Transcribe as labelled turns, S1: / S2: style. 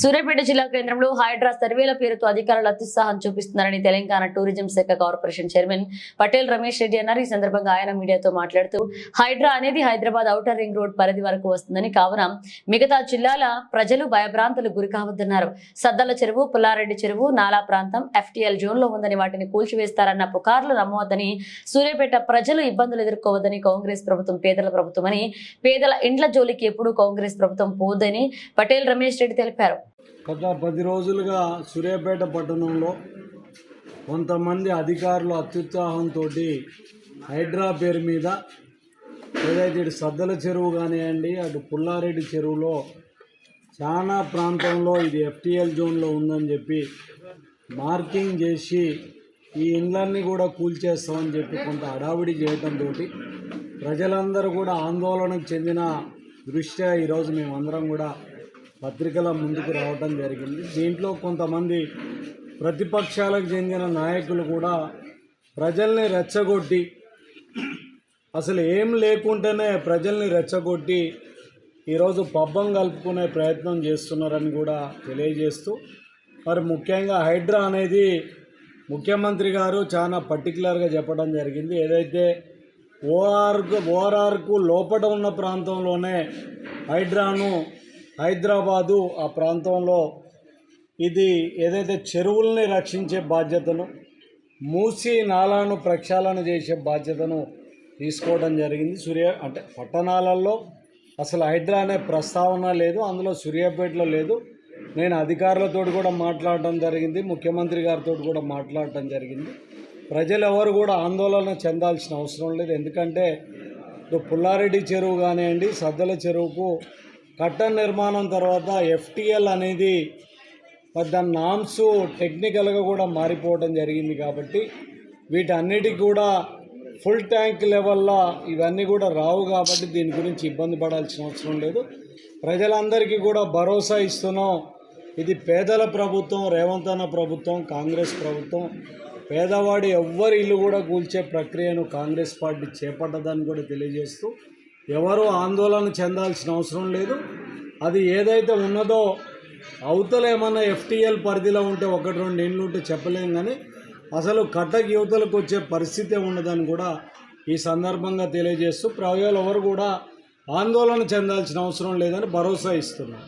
S1: సూర్యాపేట జిల్లా కేంద్రంలో హైడ్రా సర్వేల పేరుతో అధికారులు అత్యుత్సాహం చూపిస్తున్నారని తెలంగాణ టూరిజం శాఖ కార్పొరేషన్ చైర్మన్ పటేల్ రమేష్ రెడ్డి అన్నారు. ఈ సందర్భంగా ఆయన మీడియాతో మాట్లాడుతూ హైడ్రా అనేది హైదరాబాద్ ఔటర్ రింగ్ రోడ్ పరిధి వరకు వస్తుందని కావున మిగతా జిల్లాల ప్రజలు భయభ్రాంతులు గురి కావద్దన్నారు. సద్దల చెరువు పుల్లారెడ్డి చెరువు నాలా ప్రాంతం ఎఫ్టీఎల్ జోన్లో ఉందని వాటిని కూల్చివేస్తారన్న పుకార్లు నమ్మవద్దని సూర్యాపేట ప్రజలు ఇబ్బందులు ఎదుర్కోవద్దని కాంగ్రెస్ ప్రభుత్వం పేదల ప్రభుత్వమని పేదల ఇండ్ల జోలికి ఎప్పుడూ కాంగ్రెస్ ప్రభుత్వం పోదని పటేల్ రమేష్ రెడ్డి తెలిపారు.
S2: గత పది రోజులుగా సూర్యాపేట పట్టణంలో కొంతమంది అధికారులు అత్యుత్సాహంతో హైడ్రా పేరు మీద ఏదైతే ఇటు సద్దల చెరువు కానివ్వండి అటు పుల్లారెడ్డి చెరువులో చాలా ప్రాంతంలో ఇది ఎఫ్టీఎల్ జోన్లో ఉందని చెప్పి మార్కింగ్ చేసి ఈ ఇండ్లన్నీ కూడా కూల్చేస్తామని చెప్పి కొంత హడావిడి చేయటంతో ప్రజలందరూ కూడా ఆందోళనకు చెందిన దృష్ట్యా ఈరోజు మేమందరం కూడా పత్రికల ముందుకు రావటం జరిగింది. దీంట్లో కొంతమంది ప్రతిపక్షాలకు చెందిన నాయకులు కూడా ప్రజల్ని రెచ్చగొట్టి అసలు ఏం లేకుంటేనే ప్రజల్ని రెచ్చగొట్టి ఈరోజు పబ్బం కలుపుకునే ప్రయత్నం చేస్తున్నారని కూడా తెలియజేస్తూ మరి ముఖ్యంగా హైడ్రా అనేది ముఖ్యమంత్రి గారు చాలా పర్టికులర్గా చెప్పడం జరిగింది. ఏదైతే ఓఆర్కు ఓఆర్ఆర్కు లోపల ఉన్న ప్రాంతంలోనే హైడ్రాను హైదరాబాదు ఆ ప్రాంతంలో ఇది ఏదైతే చెరువుల్ని రక్షించే బాధ్యతను మూసి నాలాను ప్రక్షాళన చేసే బాధ్యతను తీసుకోవడం జరిగింది. సూర్య అంటే పట్టణాలలో అసలు హైడ్రా అనే ప్రస్తావన లేదు అందులో సూర్యాపేటలో లేదు. నేను అధికారులతో కూడా మాట్లాడటం జరిగింది ముఖ్యమంత్రి గారితో కూడా మాట్లాడటం జరిగింది. ప్రజలు ఎవరు కూడా ఆందోళన చెందాల్సిన అవసరం లేదు. ఎందుకంటే పుల్లారెడ్డి చెరువు కానివ్వండి సద్దల చెరువుకు కట్ట నిర్మాణం తర్వాత ఎఫ్టిఎల్ అనేది పెద్ద నామ్స్ టెక్నికల్గా కూడా మారిపోవడం జరిగింది కాబట్టి వీటన్నిటికి కూడా ఫుల్ ట్యాంక్ లెవెల్లో ఇవన్నీ కూడా రావు కాబట్టి దీని గురించి ఇబ్బంది పడాల్సిన అవసరం లేదు. ప్రజలందరికీ కూడా భరోసా ఇస్తున్నాం. ఇది పేదల ప్రభుత్వం రేవంత్ అన్న ప్రభుత్వం కాంగ్రెస్ ప్రభుత్వం. పేదవాడి ఎవ్వరి ఇల్లు కూడా కూల్చే ప్రక్రియను కాంగ్రెస్ పార్టీ చేపట్టదని కూడా తెలియజేస్తూ ఎవరు ఆందోళన చెందాల్సిన అవసరం లేదు. అది ఏదైతే ఉన్నదో అవతల ఏమన్నా ఎఫ్టీఎల్ పరిధిలో ఉంటే ఒకటి రెండు ఇండ్లు ఉంటే చెప్పలేం కానీ అసలు కట్టకి యువతలకు వచ్చే పరిస్థితే ఉండదని కూడా ఈ సందర్భంగా తెలియజేస్తూ ప్రజలు ఎవరు కూడా ఆందోళన చెందాల్సిన అవసరం లేదని భరోసా ఇస్తున్నాం.